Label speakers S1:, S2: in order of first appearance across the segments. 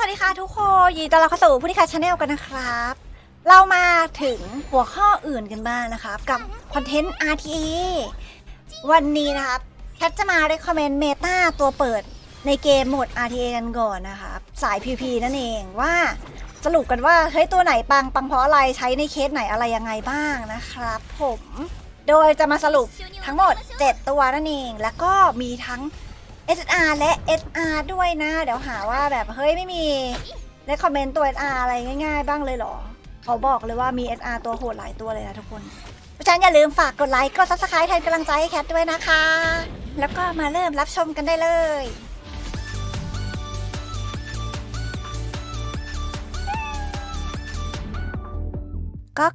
S1: วัสดีค่ะทุกคนยินดีต้อนรับเข้าสู่ผู้นิคาชาแนลกันนะครับ เรามาถึงหัวข้ออื่นกันบ้างนะครับ กับคอนเทนต์ RTA วันนี้นะครับแคทจะมา recommend Meta ตัวเปิดในเกมโหมด RTA กันก่อนนะครับ สาย PP นั่นเองว่าสรุปกันว่า เฮ้ย ตัวไหนปัง ปังเพราะอะไรใช้ในเคสไหนอะไรยังไงบ้างนะครับผม โดยจะมาสรุปทั้งหมด 7 ตัวนั่นเอง แล้วก็มีทั้ง SR และ SR ด้วยนะ เดี๋ยวหาว่าแบบเฮ้ยไม่มีเลคคอมเมนต์ตัว SR อะไรง่ายๆ บ้างเลยเหรอ เขาบอกเลยว่ามี SR ตัวโหดหลายตัวเลยนะทุกคนเพราะฉะนั้นอย่าลืมฝากกดไลค์กด subscribe แทนกำลังใจให้แคทด้วยนะคะ แล้วก็มาเริ่มรับชมกันได้เลยก๊อก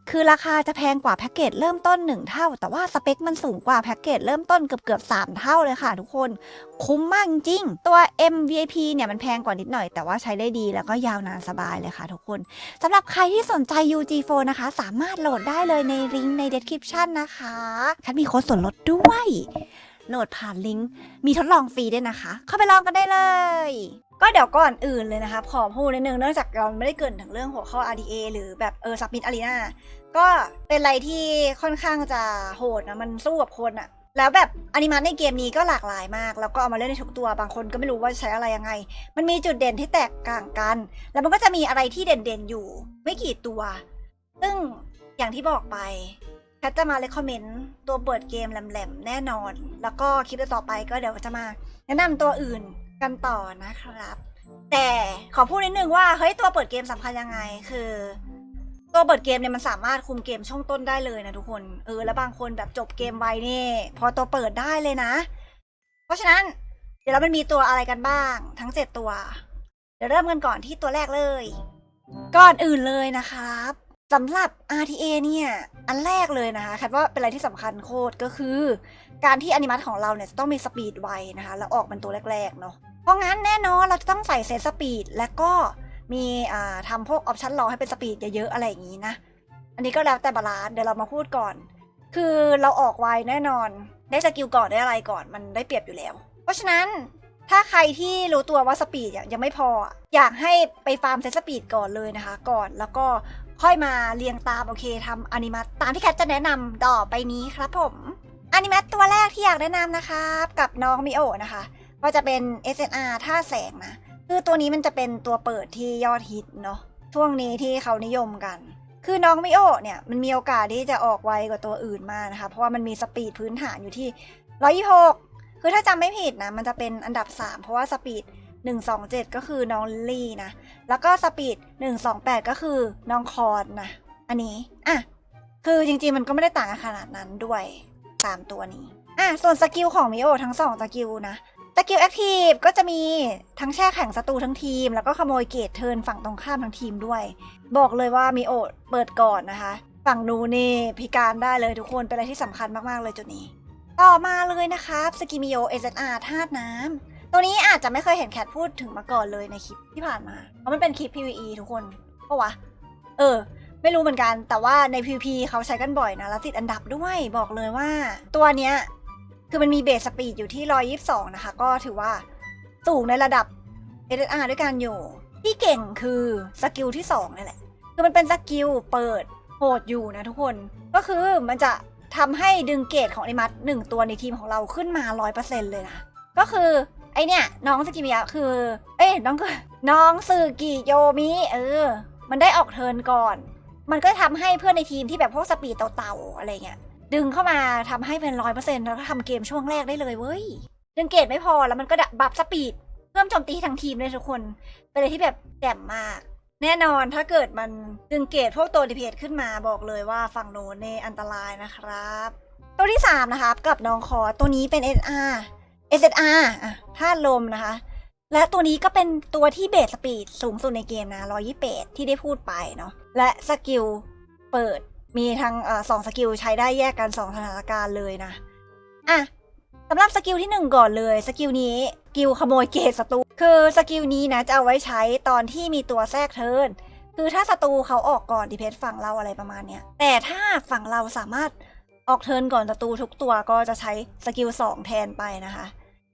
S1: คือราคาจะแพงกว่าแพ็กเกจเริ่มต้น 1 เท่า แต่ว่าสเปคมันสูงกว่าแพ็กเกจเริ่มต้นเกือบเกือบๆ3เท่าเลยค่ะทุกคน คุ้มมากจริง ตัว MVIP เนี่ยมันแพงกว่านิดหน่อย แต่ว่าใช้ได้ดีแล้วก็ยาวนานสบายเลยค่ะทุกคนสำหรับใครที่สนใจ UG4 นะคะ สามารถโหลดได้เลยในลิงก์ใน description นะคะคันมีโค้ดส่วนลดด้วยโหลดผ่านลิงก์มีทดลองฟรีด้วยนะคะ เข้าไปลองกันได้เลย ก็เดี๋ยวก่อนอื่นเลยนะคะขอพูดนิดนึงเนื่องจากเราไม่ได้เกินถึงเรื่องหัวข้อ RDA หรือแบบเออซับมิดอารีนา ก็เป็นอะไรที่ค่อนข้างจะโหดนะมันสู้กับคนอะแล้วแบบอนิเมะในเกมนี้ก็หลากหลายมาก แล้วก็เอามาเล่นในทุกตัวบางคนก็ไม่รู้ว่าใช้อะไรยังไง มันมีจุดเด่นที่แตกต่างกัน แล้วมันก็จะมีอะไรที่เด่นๆอยู่ ไม่กี่ตัว ซึ่งอย่างที่บอกไปแพทจะมาเลคคอมเมนต์ตัวเปิดเกมแหลมๆแน่นอน แล้วก็คลิปต่อไปก็เดี๋ยวจะมาแนะนำตัวอื่นกันต่อนะครับ แต่ขอพูดนิดนึงว่าเฮ้ยตัวเปิดเกมสำคัญยังไงคือ ตัวเปิดเกมเนี่ยมันสามารถคุมเกมช่วงต้นได้เลยนะทุกคน เออแล้วบางคนแบบจบเกมไวนี่ พอตัวเปิดได้เลยนะ เพราะฉะนั้น เดี๋ยวเรามันมีตัวอะไรกันบ้าง ทั้ง7ตัว เดี๋ยวเริ่มกันก่อนที่ตัวแรกเลย ก่อนอื่นเลยนะครับสำหรับ RTA เนี่ย อันแรกเลยนะคะคัดว่าเป็นอะไรที่สำคัญโคตรก็คือ การที่อนิมัตของเราเนี่ยจะต้องมีสปีดไวนะคะ แล้วออกเป็นตัวแรกๆเนาะเพราะงั้นแน่นอนเราจะต้องใส่เซตสปีดและก็ มีทำพวกออปชันรอให้เป็นสปีดเยอะๆอะไรอย่างนี้นะ อันนี้ก็แล้วแต่บาลานซ์เดี๋ยวเรามาพูดก่อน คือเราออกไวแน่นอนได้สกิลก่อนได้อะไรก่อนมันได้เปรียบอยู่แล้ว เพราะฉะนั้นถ้าใครที่รู้ตัวว่าสปีดยังไม่พอ อยากให้ไปฟาร์มเซตสปีดก่อนเลยนะคะ ก่อนแล้วก็ค่อยมาเรียงตามโอเคทำอนิมัตตามที่แคทจะแนะนำต่อไปนี้ครับผมอนิมัตตัวแรกที่อยากแนะนำนะครับ กับน้องมิโอนะคะ ก็จะเป็น SNR ท่าแสงนะ คือตัวนี้มันจะเป็นตัวเปิดที่ยอดฮิตเนาะช่วงนี้ที่เขานิยมกัน คือน้องมิโอเนี่ยมันมีโอกาสที่จะออกไวกว่าตัวอื่นมากนะคะ เพราะว่ามันมีสปีดพื้นฐานอยู่ที่ 126 คือถ้าจำไม่ผิดนะ มันจะเป็นอันดับ 3 เพราะว่าสปีด 127 ก็คือน้องลี่นะ แล้วก็สปีด 128 ก็คือน้องคอนนะ อันนี้ อะ คือจริงๆมันก็ไม่ได้ต่างกันขนาดนั้นด้วย 3 ตัวนี้ อะ ส่วนสกิลของมิโอทั้ง 2 สกิลนะ สกิลแอคทีฟก็จะมีทั้งแช่แข่งศัตรูทั้งทีม แล้วก็ขโมยเกตเทิร์นฝั่งตรงข้ามทั้งทีมด้วย บอกเลยว่ามิโอเปิดก่อนนะคะ ฝั่งนู้นนี่พิการได้เลยทุกคนเป็นอะไรที่สำคัญมากๆเลยจุดนี้ ต่อมาเลยนะครับสกิมิโอ SSR ธาตุน้ำตัวนี้อาจจะไม่เคยเห็นแคทพูดถึงมาก่อนเลยในคลิปที่ผ่านมาเพราะมันเป็นคลิป PVE ทุกคนปะวะเออไม่รู้เหมือนกัน แต่ว่าใน PVP เขาใช้กันบ่อยนะ แล้วติดอันดับด้วย บอกเลยว่า ตัวเนี้ย คือมันมีเบสสปีดอยู่ที่ 122 นะคะ ก็ถือว่าสูงในระดับ SSR ด้วยกันอยู่ ที่เก่งคือสกิลที่2นี่แหละ คือมันเป็นสกิลเปิดโหดอยู่นะทุกคน ก็คือมันจะทำให้ดึงเกรดของไอมัดหนึ่งตัวในทีมของเราขึ้นมา 100%เลยนะ ก็คือไอเนี่ยน้องสกิมิยะคือ เอ้ยน้องก็น้องสึกิโยมิเออ มันได้ออกเทิร์นก่อน มันก็ทำให้เพื่อนในทีมที่แบบพวกสปีดเต่าๆอะไรเงี้ย ดึงเข้ามาทำให้เป็นร้อยเปอร์เซ็นต์แล้วก็ทำเกมช่วงแรกได้เลยเว้ยดึงเกรดไม่พอแล้วมันก็ดะบัฟสปีดเพิ่มโจมตีทั้งทีมเลยทุกคน เป็นอะไรที่แบบแจ่มมาก แน่นอนถ้าเกิดมันดึงเกรดพวกตัวดีเพขึ้นมาบอกเลยว่าฝั่งโนนเนอันตรายนะครับ ตัวที่ 3 นะครับ กับน้องคอตัวนี้เป็น SR SSR อะธาตุลมนะคะ และตัวนี้ก็เป็นตัวที่เบสสปีดสูงสุดในเกมนะ128ที่ได้พูดไปเนาะและสกิลเปิด มีทั้งอสองสกิลใช้ได้แยกกัน2สถานการณ์เลยนะอะสำหรับสกิลที่ 1 ก่อนเลยสกิลนี้สกิลขโมยเกรดศัตรูคือสกิลนี้นะจะเอาไว้ใช้ตอนที่มีตัวแทรกเทิร์นคือถ้าศัตรูเขาออกก่อนดีเพสฝั่งเราอะไรประมาณเนี้ยแต่ถ้าฝั่งเราสามารถออกเทิร์นก่อนศัตรูทุกตัวก็จะใช้สกิล2แทนไปนะคะ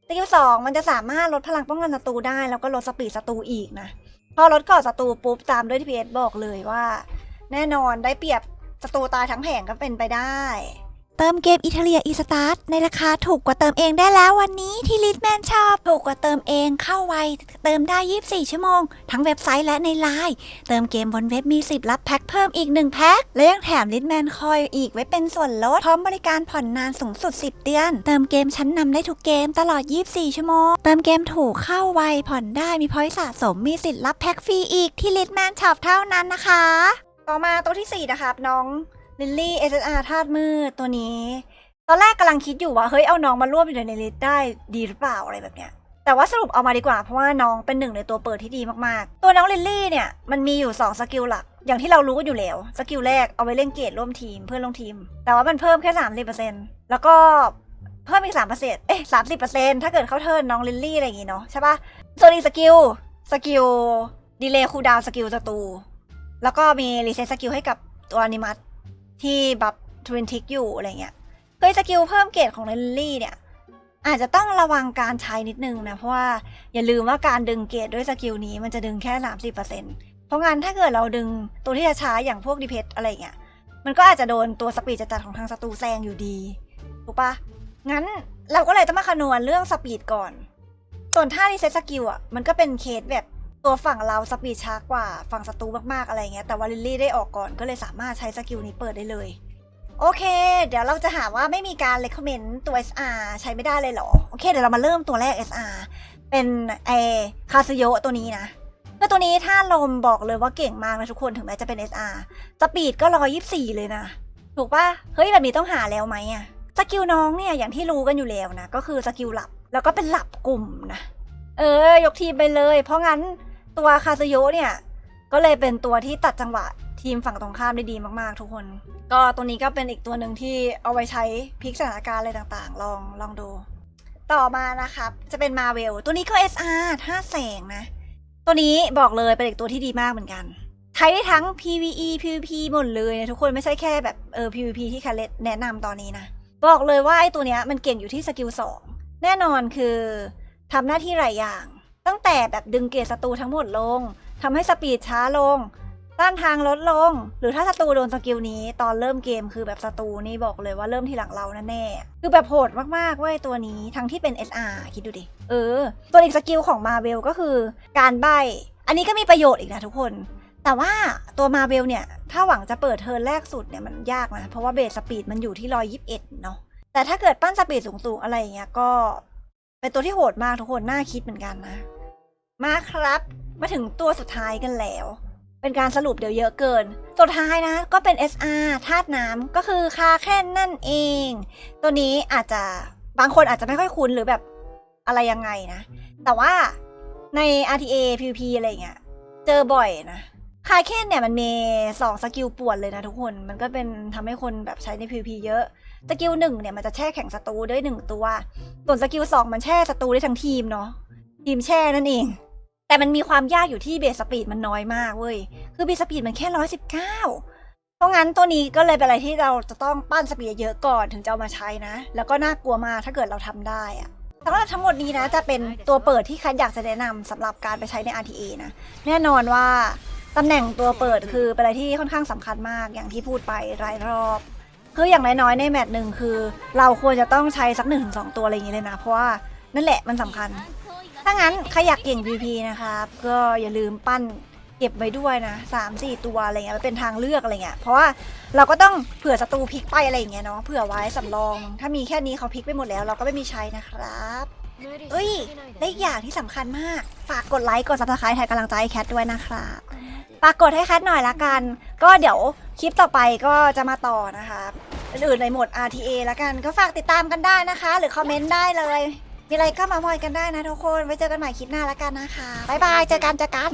S1: สกิลสองมันจะสามารถลดพลังป้องกันศัตรูได้แล้วก็ลดสปีดศัตรูอีกนะพอลดก่อนศัตรูปุ๊บตามด้วยที่พีเอสบอกเลยว่า แน่นอนได้เปรียบ ศัตรูตายทั้งแผงก็เป็นไปได้ เติมเกมอิตาเลียอีสตาร์ในราคาถูกกว่าเติมเองได้แล้ววันนี้ที่ลิทแมนชอบถูกกว่าเติมเองเข้าไว เติมได้ 24 ชั่วโมง ทั้งเว็บไซต์และในไลน์เติมเกมบนเว็บมีสิทธิ์รับแพ็คเพิ่มอีก 1 แพ็ค และยังแถมลิทแมนคอยอีกไว้เป็นส่วนลด พร้อมบริการผ่อนนานสูงสุด 10 เดือน เติมเกมชั้นนำได้ทุกเกมตลอด 24 ชั่วโมง เติมเกมถูกเข้าไวผ่อนได้มีพอยต์สะสมมีสิทธิ์รับแพ็คฟรีอีกที่ลิทแมนชอปเท่านั้นนะคะ ต่อมาตัวที่ 4 นะครับ น้องลิลลี่ SSR ธาตุมืดตัวนี้ ตอนแรกกำลังคิดอยู่ว่า เฮ้ย เอาน้องมาร่วมอยู่ในลิสต์ได้ดีหรือเปล่าอะไรแบบเนี้ยแต่ว่าสรุปเอามาดีกว่า เพราะว่าน้องเป็นหนึ่งในตัวเปิดที่ดีมากๆ ตัวน้องลิลลี่เนี่ยมันมีอยู่ 2 สกิลหลัก อย่างที่เรารู้กันอยู่แล้ว สกิลแรกเอาไว้เล่นเกตร่วมทีมเพื่อนร่วมทีม แต่ว่ามันเพิ่มแค่30%แล้วก็เพิ่มอีก3%เอ๊ะ30%ถ้าเกิดเข้าเทิร์นน้องลิลลี่อะไรอย่างงี้เนาะใช่ปะส่วนอีกสกิลสกิลดีเลย์คูลดาวน์สกิลศัตรู แล้วก็มีรีเซ็ตสกิลให้กับตัวอนิมัตที่บัฟทวินทิกอยู่อะไรเงี้ยเคยสกิลเพิ่มเกรดของลิลลี่เนี่ย อาจจะต้องระวังการใช้นิดนึงนะ เพราะว่าอย่าลืมว่าการดึงเกรดด้วยสกิลนี้มันจะดึงแค่30%เพราะงั้นถ้าเกิดเราดึงตัวที่จะใช้อย่างพวกดีเพสอะไรเงี้ยมันก็อาจจะโดนตัวสปีดจัดของทางศัตรูแซงอยู่ดีถูกปะงั้นเราก็เลยต้องมาคำนวณเรื่องสปีดก่อน ส่วนท่ารีเซ็ตสกิลอะมันก็เป็นเคสแบบ ตัวฝั่งเราสปีดช้ากว่าฝั่งศัตรูมากๆอะไรเงี้ยแต่ว่าลิลลี่ได้ออกก่อนก็เลยสามารถใช้สกิลนี้เปิดได้เลย โอเค เดี๋ยวเราจะหาว่าไม่มีการ recommend ตัว SR ใช้ไม่ได้เลยเหรอ โอเค เดี๋ยวเรามาเริ่มตัวแรก SR เป็นไอคาซโยตัวนี้นะก็ตัวนี้ถ้าลมบอกเลยว่าเก่งมากนะทุกคนถึงแม้จะเป็น SR สปีดก็ร้อยยี่สี่เลยนะ ถูกปะเฮ้ยแบบนี้ต้องหาแล้วไหมอะสกิลน้องเนี่ยอย่างที่รู้กันอยู่แล้วนะ ก็คือสกิลหลับแล้วก็เป็นหลับกลุ่มนะ เออยกทีมไปเลย เพราะงั้น ตัวคาซโยเนี่ยก็เลยเป็นตัวที่ตัดจังหวะทีมฝั่งตรงข้ามได้ดีมากๆ ทุกคน ก็ตัวนี้ก็เป็นอีกตัวหนึ่งที่เอาไว้ใช้พลิกสถานการณ์อะไรต่างๆ ลองลองดู ต่อมานะครับ จะเป็นมาเวลตัวนี้ก็ SR ท่าแสงนะ ตัวนี้บอกเลยเป็นอีกตัวที่ดีมากเหมือนกัน ใช้ได้ทั้ง PVE PVP หมดเลยนะทุกคนไม่ใช่แค่แบบเออ PVP ที่คาเลตแนะนำตอนนี้นะ บอกเลยว่าไอ้ตัวเนี้ยมันเก่งอยู่ที่สกิล2แน่นอนคือทำหน้าที่หลายอย่าง ตั้งแต่แบบดึงเกรดศัตรูทั้งหมดลงทำให้สปีดช้าลง ต้านทางลดลง หรือถ้าศัตรูโดนสกิลนี้ ตอนเริ่มเกมคือแบบศัตรูนี่บอกเลยว่าเริ่มทีหลังเราแน่ๆคือแบบโหดมากๆเว้ยตัวนี้ทั้งที่เป็น SR คิดดูดิ เออ ตัวอีกสกิลของมาเวลก็คือ การใบ อันนี้ก็มีประโยชน์อีกนะทุกคนแต่ว่าตัวมาเวลเนี่ย ถ้าหวังจะเปิดเทิร์นแรกสุดเนี่ยมันยากนะ เพราะว่าเบสสปีดมันอยู่ที่121เนาะแต่ถ้าเกิดปั้นสปีดสูงๆ อะไรอย่างเงี้ยก็ เป็นตัวที่โหดมากทุกคน น่าคิดเหมือนกันนะ มาครับ มาถึงตัวสุดท้ายกันแล้ว เป็นการสรุปเดี๋ยวเยอะเกินสุดท้ายนะก็เป็น SR ธาตุน้ำก็คือคาแค่นั่นเอง ตัวนี้อาจจะบางคนอาจจะไม่ค่อยคุ้นหรือแบบอะไรยังไงนะ แต่ว่าใน RTA PVP อะไรเงี้ย เจอบ่อยนะคาเคนเนี่ยมันมีสองสกิลป่วนเลยนะทุกคน มันก็เป็นทำให้คนแบบใช้ใน PVP เยอะ สกิลหนึ่งเนี่ยมันจะแช่แข็งศัตรูด้วยหนึ่งตัว ส่วนสกิลสองมันแช่ศัตรูได้ทั้งทีมเนาะ ทีมแช่นั่นเอง แต่มันมีความยากอยู่ที่เบสสปีดมันน้อยมากเว้ย คือเบสสปีดมันแค่ร้อยสิบเก้าเพราะงั้นตัวนี้ก็เลยเป็นอะไรที่เราจะต้องปั้นสปีดเยอะก่อนถึงจะเอามาใช้นะ แล้วก็น่ากลัวมากถ้าเกิดเราทำได้อะสำหรับทั้งหมดนี้นะจะเป็นตัวเปิดที่คันอยากจะแนะนำสำหรับการไปใช้ใน RTA นะ แน่นอนว่าตำแหน่งตัวเปิดคือเป็นอะไรที่ค่อนข้างสำคัญมากอย่างที่พูดไปหลายรอบ คืออย่างน้อยๆในแมตช์หนึ่งคือ เราควรจะต้องใช้สักหนึ่งถึงสองตัวอะไรอย่างนี้เลยนะ เพราะว่านั่นแหละมันสำคัญ ถ้างั้นใครอยากเก่ง PVP นะครับ ก็อย่าลืมปั้นเก็บไว้ด้วยนะสามสี่ตัวอะไรเงี้ยไว้เป็นทางเลือกอะไรเงี้ยเพราะว่าเราก็ต้องเผื่อศัตรูพลิกไปอะไรอย่างเงี้ยเนาะเผื่อไว้สำรอง ถ้ามีแค่นี้เขาพลิกไปหมดแล้ว เราก็ไม่มีใช้นะครับเอ้ยและอีกอย่างที่สำคัญมาก ฝากกดไลค์กด subscribe แทนกำลังใจให้แคทด้วยนะครับฝากกดให้แคทหน่อยละกัน ก็เดี๋ยวคลิปต่อไปก็จะมาต่อนะคะอื่นๆในโหมด RTA ละกันก็ฝากติดตามกันได้นะคะ หรือคอมเมนต์ได้เลย มีอะไรก็มา มอยกันได้นะทุกคน ไว้เจอกันใหม่คลิปหน้าแล้วกันนะคะ บ๊ายบาย เจอกันเจอกัน